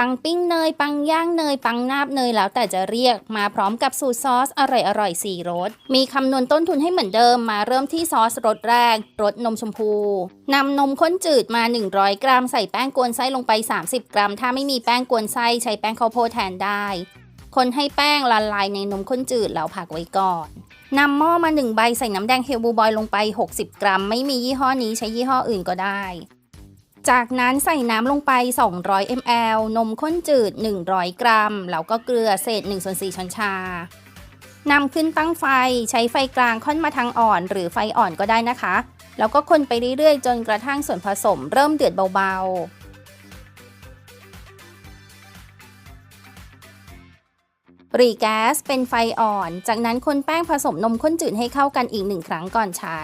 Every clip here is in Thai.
ปังปิ้งเนย ปังย่างเนย ปังนาบเนยแล้วแต่จะเรียกมาพร้อมกับสูตรซอสอร่อยอร่อยสี่รส มีคำนวณต้นทุนให้เหมือนเดิมมาเริ่มที่ซอสรสแรกรสนมชมพูนำนมข้นจืดมา 100 กรัม ใส่แป้งกวนไส้ลงไป 30 กรัม ถ้าไม่มีแป้งกวนไส้ใช้แป้งข้าวโพดแทนได้ คนให้แป้งละลายในนมข้นจืดแล้วพักไว้ก่อนนำหม้อมา1ใบใส่น้ำแดงเฮลบูบอยลงไป 60 กรัม ไม่มียี่ห้อนี้ใช้ยี่ห้ออื่นก็ได้ จากนั้นใส่น้ำลงไป 200 ml นมข้นจืด 100 กรัม แล้วก็เกลือเศษ1ส่วน4ช้อนชานำขึ้นตั้งไฟใช้ไฟกลางค่อนมาทางอ่อน หรือไฟอ่อนก็ได้นะคะ แล้วก็คนไปเรื่อยๆ จนกระทั่งส่วนผสมเริ่มเดือดเบาๆรีแก๊สเป็นไฟอ่อน จากนั้นคนแป้งผสมนมข้นจืดให้เข้ากันอีกหนึ่งครั้งก่อนใช้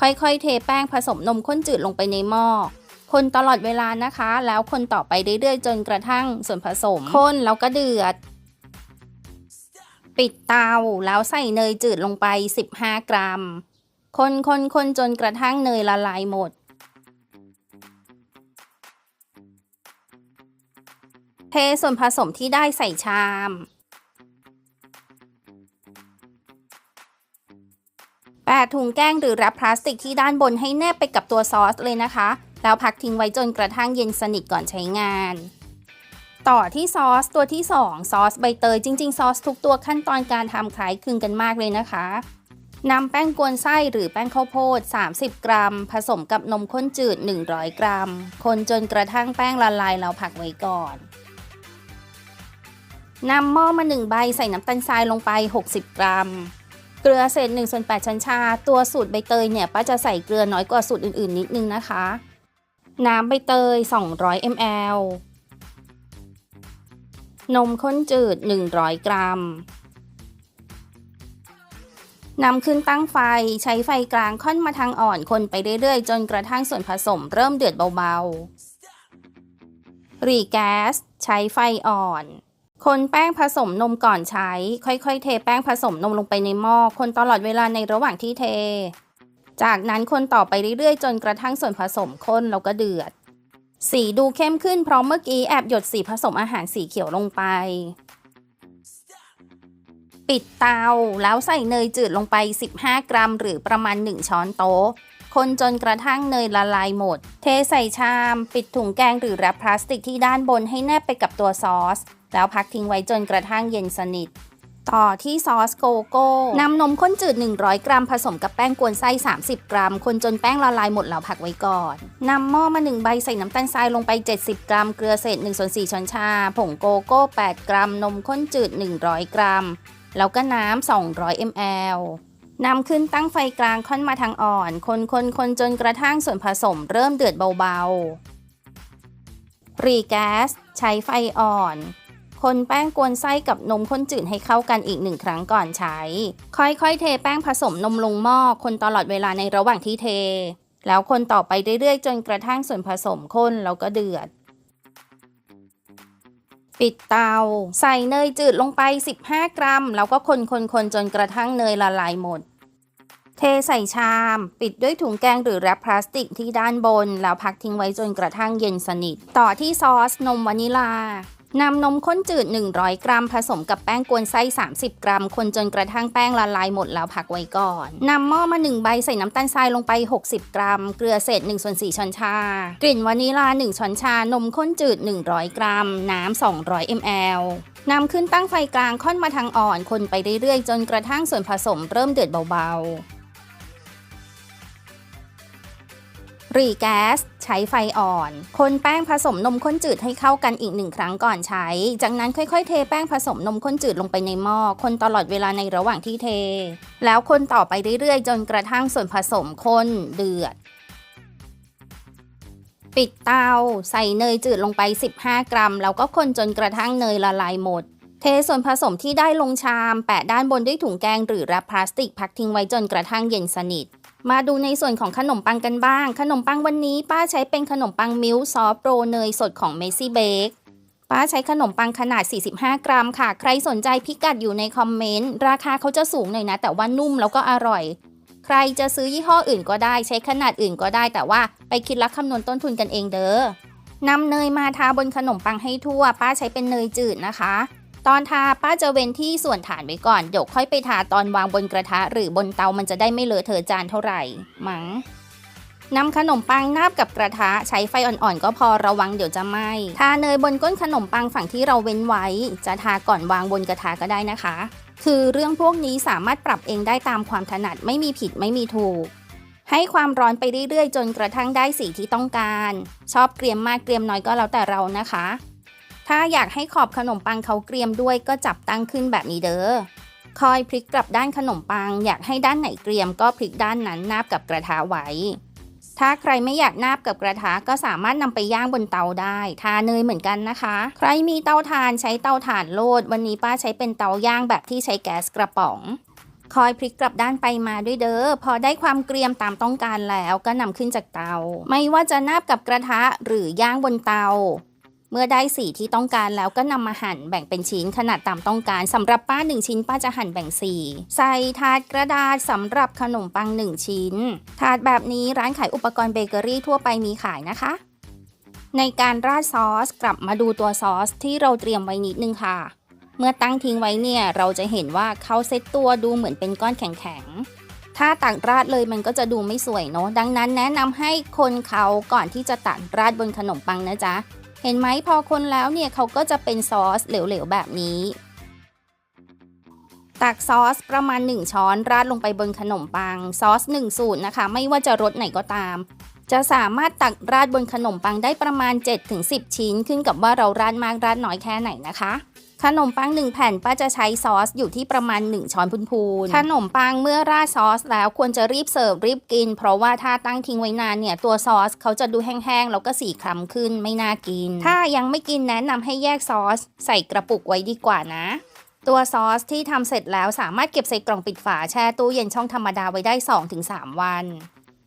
ค่อยๆ เทแป้งผสมนมข้นจืดลงไปในหม้อ คนตลอดเวลานะคะ แล้วคนต่อไปเรื่อยๆ จนกระทั่งส่วนผสมข้นแล้วก็เดือด ปิดเตาแล้วใส่เนยจืดลงไป 15 กรัม คนคนคนจนกระทั่งเนยละลายหมด เทส่วนผสมที่ได้ใส่ชามแปะถุงแกงหรือแรปพลาสติกที่ด้านบนให้แนบไปกับตัวซอสเลยนะคะ แล้วพักทิ้งไว้จนกระทั่งเย็นสนิทก่อนใช้งาน ต่อที่ซอสตัวที่ 2 ซอสใบเตยจริง ๆ ซอสทุกตัวขั้นตอนการทำคล้ายคลึงกันมากเลยนะคะนำแป้งกวนไส้หรือแป้งข้าวโพด 30 กรัม ผสมกับนมข้นจืด 100 กรัม คนจนกระทั่งแป้งละลายแล้วพักไว้ก่อนนำหม้อมา 1 ใบใส่น้ำตาลทรายลงไป 60 กรัม เกลือเศษ1ส่วน8ช้อนชา ตัวสูตรใบเตยเนี่ยป้าจะใส่เกลือน้อยกว่าสูตรอื่นๆ นิดนึงนะคะ น้ำใบเตย 200 ml นมข้นจืด 100 กรัมนำขึ้นตั้งไฟใช้ไฟกลางค่อนมาทางอ่อนคนไปเรื่อยๆ จนกระทั่งส่วนผสมเริ่มเดือดเบาๆ รีแก๊ส ใช้ไฟอ่อน คนแป้งผสมนมก่อนใช้ ค่อยๆ เทแป้งผสมนมลงไปในหม้อคนตลอดเวลาในระหว่างที่เท จากนั้นคนต่อไปเรื่อยๆ จนกระทั่งส่วนผสมข้นแล้วก็เดือด สีดูเข้มขึ้นเพราะเมื่อกี้แอบหยดสีผสมอาหารสีเขียวลงไป ปิดเตาแล้วใส่เนยจืดลงไป 15 กรัม หรือประมาณ 1 ช้อนโต๊ะ คนจนกระทั่งเนยละลายหมด เทใส่ชาม ปิดถุงแกงหรือแรปพลาสติกที่ด้านบนให้แนบไปกับตัวซอส แล้วพักทิ้งไว้จนกระทั่งเย็นสนิท ต่อที่ซอสโกโก้นำนมข้นจืด 100 กรัม ผสมกับแป้งกวนไส้ 30 กรัม คนจนแป้งละลายหมดแล้วพักไว้ก่อนนำหม้อมา1ใบใส่น้ำตาลทรายลงไป 70 กรัม เกลือเศษ1ส่วน4ช้อนชา ผงโกโก้ 8 กรัม นมข้นจืด 100 กรัม แล้วก็น้ำ 200 ml นำขึ้นตั้งไฟกลางค่อนมาทางอ่อน คนคนคนจนกระทั่งส่วนผสมเริ่มเดือดเบาๆรีแก๊สใช้ไฟอ่อน คนแป้งกวนไส้กับนมข้นจืดให้เข้ากันอีกหนึ่งครั้งก่อนใช้ ค่อยๆ เทแป้งผสมนมลงหม้อคนตลอดเวลาในระหว่างที่เท แล้วคนต่อไปเรื่อยๆ จนกระทั่งส่วนผสมข้นแล้วก็เดือด ปิดเตา ใส่เนยจืดลงไป 15 กรัม แล้วก็คนคนคนจนกระทั่งเนยละลายหมดเทใส่ชาม ปิดด้วยถุงแกงหรือแรปพลาสติกที่ด้านบน แล้วพักทิ้งไว้จนกระทั่งเย็นสนิท ต่อที่ซอสนมวานิลา นำนมข้นจืด 100 กรัม ผสมกับแป้งกวนไส้ 30 กรัม คนจนกระทั่งแป้งละลายหมดแล้วพักไว้ก่อน นำหม้อมา1ใบใส่น้ำตาลทรายลงไป 60 กรัม เกลือเศษ1ส่วน4ช้อนชา กลิ่นวานิลา 1 ช้อนชา นมข้นจืด 100 กรัม น้ำ 200 ml นำขึ้นตั้งไฟกลางค่อนมาทางอ่อน คนไปเรื่อยๆ จนกระทั่งส่วนผสมเริ่มเดือดเบาๆ รีแก๊ส ใช้ไฟอ่อน คนแป้งผสมนมข้นจืดให้เข้ากันอีกหนึ่งครั้งก่อนใช้ จากนั้นค่อยๆ เทแป้งผสมนมข้นจืดลงไปในหม้อ คนตลอดเวลาในระหว่างที่เท แล้วคนต่อไปเรื่อยๆ จนกระทั่งส่วนผสมข้นเดือด ปิดเตา ใส่เนยจืดลงไป 15 กรัม แล้วก็คนจนกระทั่งเนยละลายหมดเทส่วนผสมที่ได้ลงชาม แปะด้านบนด้วยถุงแกงหรือแรปพลาสติกพักทิ้งไว้จนกระทั่งเย็นสนิท มาดูในส่วนของขนมปังกันบ้าง ขนมปังวันนี้ป้าใช้เป็นขนมปังมิลซอฟโรเนยสดของเมซี่เบกป้าใช้ขนมปังขนาด 45 กรัมค่ะ ใครสนใจพิกัดอยู่ในคอมเมนต์ ราคาเขาจะสูงหน่อยนะ แต่ว่านุ่มแล้วก็อร่อย ใครจะซื้อยี่ห้ออื่นก็ได้ ใช้ขนาดอื่นก็ได้ แต่ว่าไปคิดลักคำนวณต้นทุนกันเองเด้อนำเนยมาทาบนขนมปังให้ทั่ว ป้าใช้เป็นเนยจืดนะคะ ตอนทาป้าจะเว้นที่ส่วนฐานไว้ก่อนเดี๋ยวค่อยไปทาตอนวางบนกระทะ หรือบนเตามันจะได้ไม่เลอะเทอะจานเท่าไหร่มัง้งนำขนมปังนาบกับกระทะใช้ไฟอ่อนๆ ก็พอระวังเดี๋ยวจะไหม้ทาเนยบนก้นขนมปังฝั่งที่เราเว้นไว้ จะทาก่อนวางบนกระทะก็ได้นะคะ คือเรื่องพวกนี้สามารถปรับเองได้ตามความถนัดไม่มีผิดไม่มีถูก ให้ความร้อนไปเรื่อยๆ จนกระทั่งได้สีที่ต้องการ ชอบเกรียมมากเกรียมน้อยก็แล้วแต่เรานะคะ ถ้าอยากให้ขอบขนมปังเขาเกรียมด้วยก็จับตั้งขึ้นแบบนี้เด้อ คอยพลิกกลับด้านขนมปัง อยากให้ด้านไหนเกรียมก็พลิกด้านนั้นนาบกับกระทะไว้ ถ้าใครไม่อยากนาบกับกระทะก็สามารถนำไปย่างบนเตาได้ ทาเนยเหมือนกันนะคะ ใครมีเตาถ่านใช้เตาถ่านโลด วันนี้ป้าใช้เป็นเตาย่างแบบที่ใช้แก๊สกระป๋อง คอยพลิกกลับด้านไปมาด้วยเด้อ พอได้ความเกรียมตามต้องการแล้วก็นำขึ้นจากเตา ไม่ว่าจะนาบกับกระทะหรือย่างบนเตา เมื่อได้สีที่ต้องการแล้วก็นำมาหั่นแบ่งเป็นชิ้นขนาดตามต้องการสำหรับป้าหนึ่งชิ้นป้าจะหั่นแบ่งสีใส่ถาดกระดาษสำหรับขนมปังหนึ่งชิ้น ถาดแบบนี้ร้านขายอุปกรณ์เบเกอรี่ทั่วไปมีขายนะคะ ในการราดซอสกลับมาดูตัวซอสที่เราเตรียมไว้นิดนึงค่ะ เมื่อตั้งทิ้งไว้เนี่ยเราจะเห็นว่าเขาเซตตัวดูเหมือนเป็นก้อนแข็งๆถ้าตักราดเลยมันก็จะดูไม่สวยเนาะดังนั้นแนะนำให้คนเขาก่อนที่จะตักราดบนขนมปังนะจ๊ะ เห็นไหมพอคนแล้วเนี่ยเขาก็จะเป็นซอสเหลวๆแบบนี้ ตักซอสประมาณ 1 ช้อนราดลงไปบนขนมปัง ซอส 1 สูตรนะคะ ไม่ว่าจะรสไหนก็ตาม จะสามารถตักราดบนขนมปังได้ประมาณ 7-10 ชิ้น ขึ้นกับว่าเราราดมากราดน้อยแค่ไหนนะคะ ขนมปัง 1 แผ่นป้าจะใช้ซอสอยู่ที่ประมาณ 1 ช้อนพูนๆขนมปังเมื่อราดซอสแล้วควรจะรีบเสิร์ฟรีบกิน เพราะว่าถ้าตั้งทิ้งไว้นานเนี่ยตัวซอสเขาจะดูแห้งๆแล้วก็สีคล้ำขึ้นไม่น่ากิน ถ้ายังไม่กินแนะนำให้แยกซอส ใส่กระปุกไว้ดีกว่านะตัวซอสที่ทำเสร็จแล้วสามารถเก็บใส่กล่องปิดฝาแช่ตู้เย็นช่องธรรมดาไว้ได้ 2-3 วัน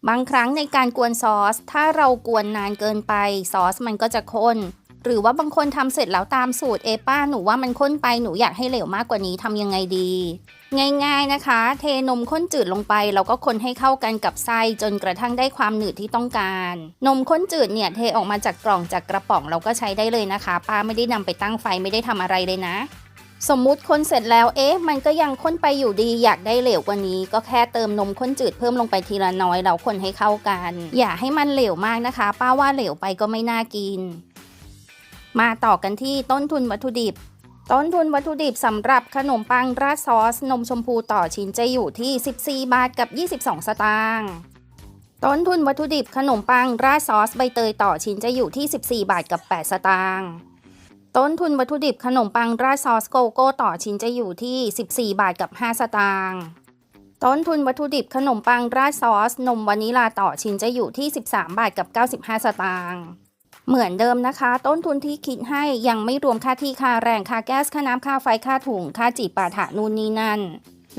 บางครั้งในการกวนซอส ถ้าเรากวนนานเกินไปซอสมันก็จะข้น หรือว่าบางคนทำเสร็จแล้วตามสูตรเอป้าหนูว่ามันข้นไปหนูอยากให้เหลวมากกว่านี้ทำยังไงดี ง่ายๆนะคะ เทนมข้นจืดลงไปแล้วก็คนให้เข้ากันกับไส้จนกระทั่งได้ความหนืดที่ต้องการ นมข้นจืดเนี่ยเทออกมาจากกล่องจากกระป๋องเราก็ใช้ได้เลยนะคะ ป้าไม่ได้นำไปตั้งไฟไม่ได้ทำอะไรเลยนะสมมุติคนเสร็จแล้ว เอ๊ะ มันก็ยังข้นไปอยู่ดี อยากได้เหลวกว่านี้ ก็แค่เติมนมข้นจืดเพิ่มลงไปทีละน้อยแล้วคนให้เข้ากัน อย่าให้มันเหลวมากนะคะ ป้าว่าเหลวไปก็ไม่น่ากิน มาต่อกันที่ต้นทุนวัตถุดิบ ต้นทุนวัตถุดิบสำหรับขนมปังราดซอส นมชมพูต่อชิ้นจะอยู่ที่ 14 บาทกับ 22 สตางค์ ต้นทุนวัตถุดิบขนมปังราดซอสใบเตยต่อชิ้นจะอยู่ที่ 14 บาทกับ 8 สตางค์ ต้นทุนวัตถุดิบขนมปังราดซอสโกโก้ต่อชิ้นจะอยู่ที่ 14 บาทกับ 5 สตางค์ ต้นทุนวัตถุดิบขนมปังราดซอส นมวานิลาต่อชิ้นจะอยู่ที่ 13 บาทกับ 95 สตางค์ เหมือนเดิมนะคะ ต้นทุนที่คิดให้ยังไม่รวมค่าที่ค่าแรงค่าแก๊สค่าน้ำค่าไฟค่าถุงค่าจีบปาถะนู่นนี่นั่น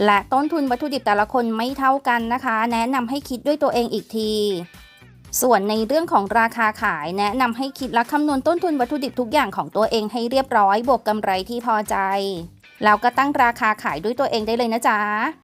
และต้นทุนวัตถุดิบแต่ละคนไม่เท่ากันนะคะ แนะนำให้คิดด้วยตัวเองอีกทีส่วนในเรื่องของราคาขายแนะนำให้คิดและคำนวณต้นทุนวัตถุดิบทุกอย่างของตัวเองให้เรียบร้อย บวกกำไรที่พอใจ แล้วก็ตั้งราคาขายด้วยตัวเองได้เลยนะจ๊ะ